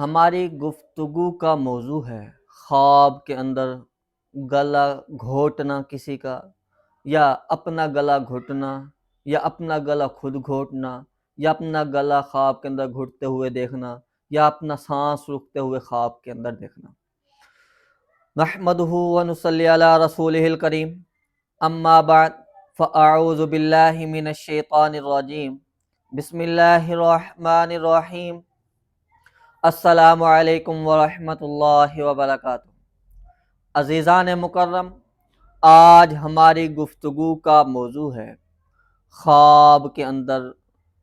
ہماری گفتگو کا موضوع ہے۔ خواب کے اندر گلا گھوٹنا کسی کا، یا اپنا گلا گھٹنا، یا اپنا گلا خود گھوٹنا، یا اپنا گلا خواب کے اندر گھٹتے ہوئے دیکھنا، یا اپنا سانس رکتے ہوئے خواب کے اندر دیکھنا۔ نحمدہ ونصلی علی رسولہ الکریم۔ اما بعد، فاعوذ باللہ من الشیطان الرجیم۔ بسم اللہ الرحمن الرحیم۔ السلام علیکم ورحمۃ اللہ وبرکاتہ۔ عزیزان مکرم، آج ہماری گفتگو کا موضوع ہے خواب کے اندر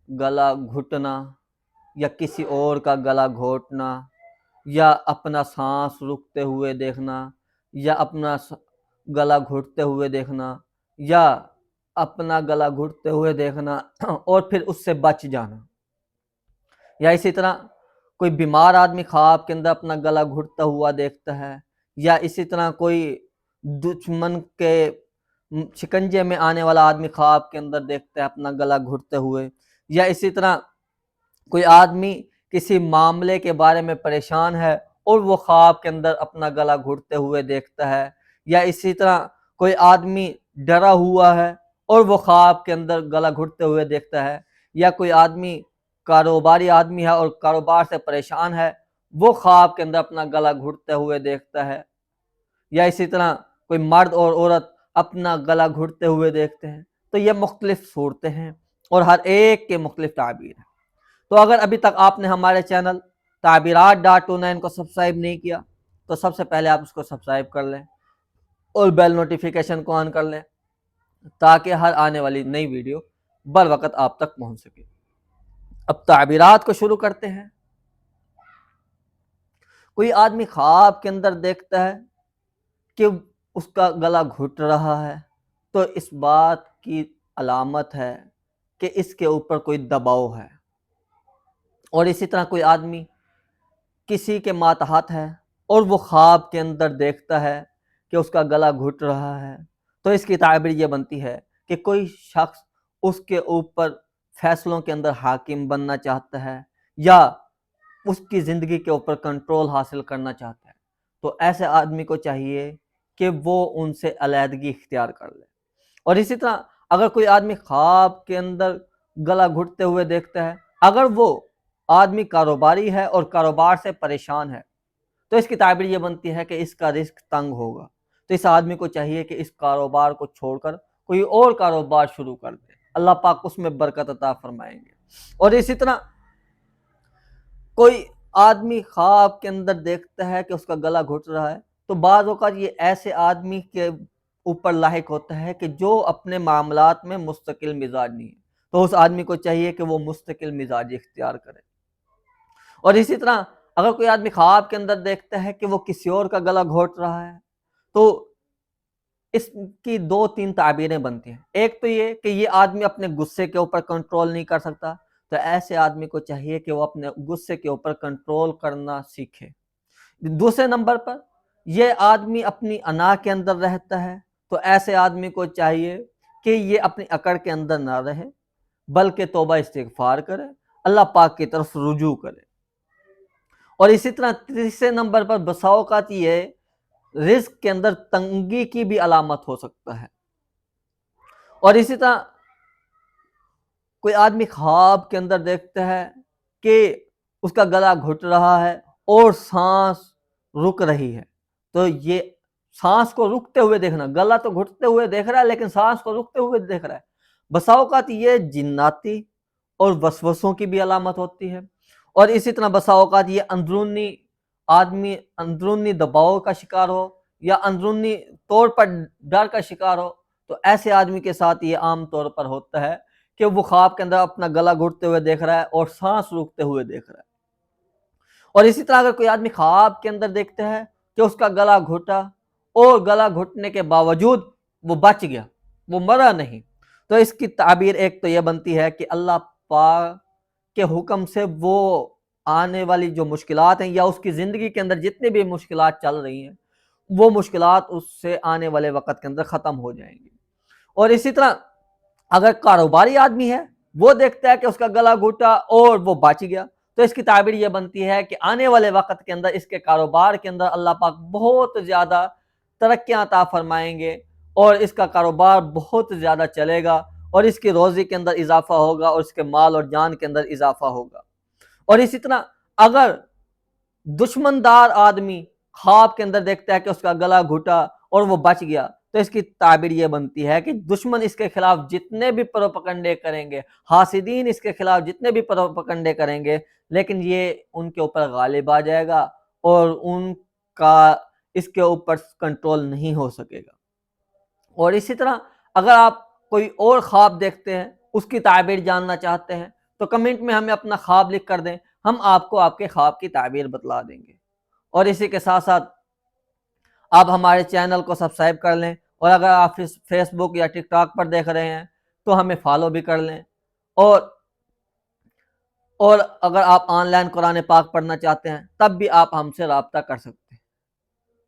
گلا گھٹنا یا کسی اور کا گلا گھوٹنا یا اپنا سانس رکتے ہوئے دیکھنا یا اپنا گلا گھٹتے ہوئے دیکھنا یا اپنا گلا گھٹتے ہوئے دیکھنا اور پھر اس سے بچ جانا۔ یا اسی طرح کوئی بیمار آدمی خواب کے اندر اپنا گلا گھٹتا ہوا دیکھتا ہے یا اسی طرح کوئی دشمن کے شکنجے میں آنے والا آدمی خواب کے اندر دیکھتا ہے، اپنا گلا گھٹتے ہوئے یا اسی طرح کوئی آدمی کسی معاملے کے بارے میں پریشان ہے اور وہ خواب کے اندر اپنا گلا گھٹتے ہوئے دیکھتا ہے یا اسی طرح کوئی آدمی ڈرا ہوا ہے اور وہ خواب کے اندر گلا گھٹتے ہوئے دیکھتا ہے یا کوئی آدمی کاروباری آدمی ہے اور کاروبار سے پریشان ہے، وہ خواب کے اندر اپنا گلا گھٹتے ہوئے دیکھتا ہے۔ یا اسی طرح کوئی مرد اور عورت اپنا گلا گھٹتے ہوئے دیکھتے ہیں۔ تو یہ مختلف صورتیں ہیں اور ہر ایک کے مختلف تعبیر ہیں۔ تو اگر ابھی تک آپ نے ہمارے channel Tabeerat dot two nine کو سبسکرائب نہیں کیا، تو سب سے پہلے آپ اس کو سبسکرائب کر لیں اور بیل نوٹیفیکیشن کو آن کر لیں تاکہ ہر آنے والی نئی ویڈیو بر وقت آپ تک پہنچ سکے۔ اب تعبیرات کو شروع کرتے ہیں۔ کوئی آدمی خواب کے اندر دیکھتا ہے کہ اس کا گلا گھٹ رہا ہے تو اس بات کی علامت ہے کہ اس کے اوپر کوئی دباؤ ہے۔ اور اسی طرح کوئی آدمی کسی کے ماتحت ہے اور وہ خواب کے اندر دیکھتا ہے کہ اس کا گلا گھٹ رہا ہے تو اس کی تعبیر یہ بنتی ہے کہ کوئی شخص اس کے اوپر فیصلوں کے اندر حاکم بننا چاہتا ہے یا اس کی زندگی کے اوپر کنٹرول حاصل کرنا چاہتا ہے۔ تو ایسے آدمی کو چاہیے کہ وہ ان سے علیحدگی اختیار کر لے۔ اور اسی طرح اگر کوئی آدمی خواب کے اندر گلا گھٹتے ہوئے دیکھتا ہے، اگر وہ آدمی کاروباری ہے اور کاروبار سے پریشان ہے، تو اس کی تعبیر یہ بنتی ہے کہ اس کا رزق تنگ ہوگا۔ تو اس آدمی کو چاہیے کہ اس کاروبار کو چھوڑ کر کوئی اور کاروبار شروع کر دے۔ اللہ پاک اس میں برکت عطا فرمائیں گے۔ اور اسی طرح کوئی آدمی خواب کے اندر دیکھتا ہے کہ اس کا گلا گھٹ رہا ہے، تو بعض اوقات یہ ایسے آدمی کے اوپر لاحق ہوتا ہے کہ جو اپنے معاملات میں مستقل مزاج نہیں ہے۔ تو اس آدمی کو چاہیے کہ وہ مستقل مزاج اختیار کرے۔ اور اسی طرح اگر کوئی آدمی خواب کے اندر دیکھتا ہے کہ وہ کسی اور کا گلا گھوٹ رہا ہے، تو اس کی دو تین تعبیریں بنتی ہیں۔ ایک تو یہ کہ یہ آدمی اپنے غصے کے اوپر کنٹرول نہیں کر سکتا، تو ایسے آدمی کو چاہیے کہ وہ اپنے غصے کے اوپر کنٹرول کرنا سیکھے۔ دوسرے نمبر پر، یہ آدمی اپنی انا کے اندر رہتا ہے، تو ایسے آدمی کو چاہیے کہ یہ اپنی اکڑ کے اندر نہ رہے، بلکہ توبہ استغفار کرے، اللہ پاک کی طرف رجوع کرے۔ اور اسی طرح تیسرے نمبر پر بساؤقات یہ رزق کے اندر تنگی کی بھی علامت ہو سکتا ہے۔ اور اسی طرح کوئی آدمی خواب کے اندر دیکھتا ہے کہ اس کا گلا گھٹ رہا ہے اور سانس رک رہی ہے۔ تو یہ سانس کو رکتے ہوئے دیکھنا، گلا تو گھٹتے ہوئے دیکھ رہا ہے لیکن سانس کو رکتے ہوئے دیکھ رہا ہے۔ بساؤقات یہ جناتی اور وسوسوں کی بھی علامت ہوتی ہے۔ اور اسی طرح بسا اوقات یہ اندرونی آدمی اندرونی دباؤ کا شکار ہو یا اندرونی طور پر ڈر کا شکار ہو، تو ایسے آدمی کے ساتھ یہ عام طور پر ہوتا ہے کہ وہ خواب کے اندر اپنا گلا گھٹتے ہوئے دیکھ رہا ہے اور سانس روکتے ہوئے دیکھ رہا ہے۔ اور اسی طرح اگر کوئی آدمی خواب کے اندر دیکھتے ہیں کہ اس کا گلا گھٹا اور گلا گھٹنے کے باوجود وہ بچ گیا، وہ مرا نہیں، تو اس کی تعبیر ایک تو یہ بنتی ہے کہ اللہ پاک کے حکم سے وہ آنے والی جو مشکلات ہیں یا اس کی زندگی کے اندر جتنی بھی مشکلات چل رہی ہیں، وہ مشکلات اس سے آنے والے وقت کے اندر ختم ہو جائیں گی۔ اور اسی طرح اگر کاروباری آدمی ہے، وہ دیکھتا ہے کہ اس کا گلا گھٹا اور وہ بچ گیا۔ تو اس کی تعبیر یہ بنتی ہے کہ آنے والے وقت کے اندر اس کے کاروبار کے اندر اللہ پاک بہت زیادہ ترقیاں عطا فرمائیں گے اور اس کا کاروبار بہت زیادہ چلے گا اور اس کی روزی کے اندر اضافہ ہوگا اور اس کے مال اور جان کے اندر اضافہ ہوگا۔ اور اسی طرح اگر دشمندار آدمی خواب کے اندر دیکھتا ہے کہ اس کا گلا گھٹا اور وہ بچ گیا، تو اس کی تعبیر یہ بنتی ہے کہ دشمن اس کے خلاف جتنے بھی پروپکنڈے کریں گے، حاسدین اس کے خلاف جتنے بھی پروپکنڈے کریں گے، لیکن یہ ان کے اوپر غالب آ جائے گا اور ان کا اس کے اوپر کنٹرول نہیں ہو سکے گا۔ اور اسی طرح اگر آپ کوئی اور خواب دیکھتے ہیں، اس کی تعبیر جاننا چاہتے ہیں تو کمنٹ میں ہمیں اپنا خواب لکھ کر دیں، ہم آپ کو آپ کے خواب کی تعبیر بتلا دیں گے۔ اور اسی کے ساتھ ساتھ آپ ہمارے چینل کو سبسکرائب کر لیں، اور اگر آپ فیس بک یا ٹک ٹاک پر دیکھ رہے ہیں تو ہمیں فالو بھی کر لیں۔ اور اور اگر آپ آن لائن قرآن پاک پڑھنا چاہتے ہیں، تب بھی آپ ہم سے رابطہ کر سکتے ہیں۔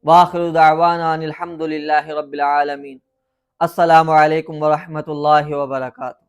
واخر دعوانا الحمد للہ رب العالمین۔ السلام علیکم ورحمۃ اللہ وبرکاتہ۔